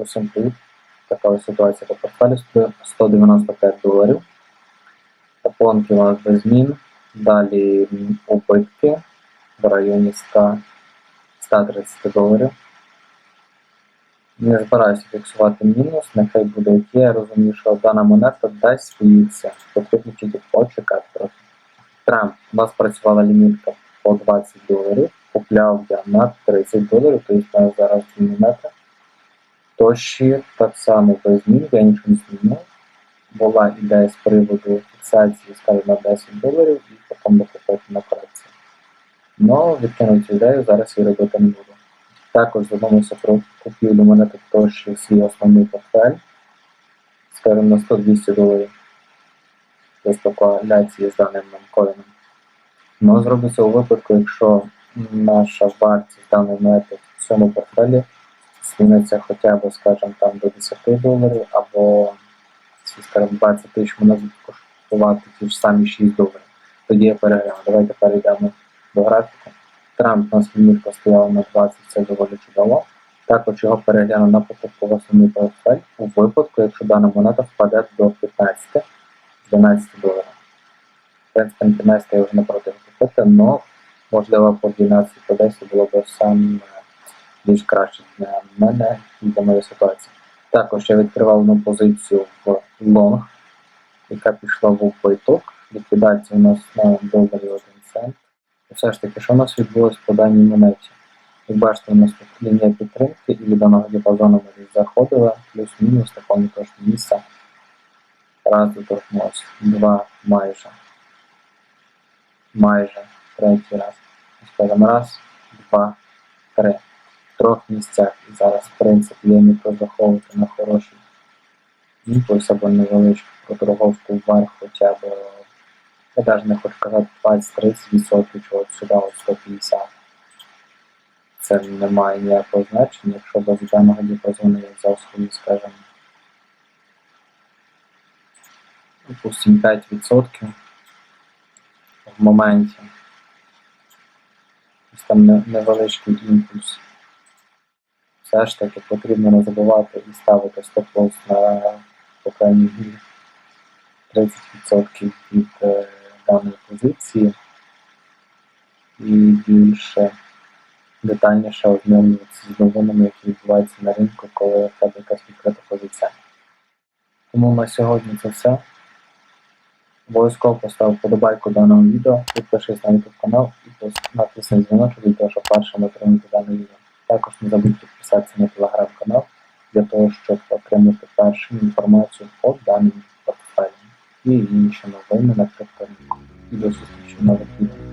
Усім привіт. Така ось ситуація по портфелі стоїть 195 доларів. Опонки у нас без змін. Далі убитки в районі 100, 130 доларів. Не збираюся фіксувати мінус, нехай буде як є. Я розумію, що дана монета десь стоїться. Потрібно тільки почекати трохи. Трамп, у нас працювала лімітка по 20 доларів. Купляв я на 30 доларів, тобто зараз ці монети. Тоші так само без змін, я нічого не змінив. Була ідея з приводу фіксації, скажімо, на 10 доларів і потім докупити на корекцію. Но відкинув цю ідею, зараз її робити не буду. Також задумався про купівлю монети Тоші свій основний портфель, скажімо, на 100-200 доларів. Тобто коаляції з даним коїном. Ну, зробиться у випадку, якщо наша вартість даної монети в цьому портфелі зміниться хоча б, скажімо, там до 10 доларів, або скажімо, 20 тисяч монет будуть коштувати ті ж самі 6 доларів. Тоді я перегляну. Давайте перейдемо до графіку. Трамп у нас лімітка стояла на 20, це доволі чудово. Також його перегляну на покупку в основний портфель у випадку, якщо дана монета впаде до 15 12 доларів. В принципі, на 15 я вже не проти купити, але можливо по 12 по 10 було б сам е, більш краще для мене і для моєї ситуації. Також я відкривав одну позицію в лонг, яка пішла в убиток. Ліквідація у нас на доларі 1 цент. І все ж таки, що у нас відбулося по даній монеті? Як бачите, у нас тут лінія підтримки і від даного діапазону ми заходили, плюс-мінус, повні точно місця. Раз доторкнулося, два майже. Майже третій раз. Скажемо раз, два, три. Трьох місцях. І зараз, я міг розраховувати на хороший імпульс або невеличку проторговку вверх хоча б, я навіть не хочу казати 20-30% чого сюди от 150. Це не має ніякого значення, якщо без даного діапазону я взяв свої, скажімо, допустим, 5% в моменті. Там невеличкий імпульс. Все ж таки потрібно не забувати і ставити стоп-лосс на по крайній мірі 30% від е, даної позиції і більше детальніше ознайомлюватися з новинами, які відбуваються на ринку, коли в тебе якась відкрита позиція. Тому на сьогодні це все. Обов'язково постав вподобайку даному відео, підпишись на YouTube канал і натисни дзвіночок для того, щоб першим отримати дане відео. Також не забудь підписатися на телеграм-канал для того, щоб отримати першу інформацію по даному портфелі і інші новини на крипторинку. І до зустрічі в нових відео.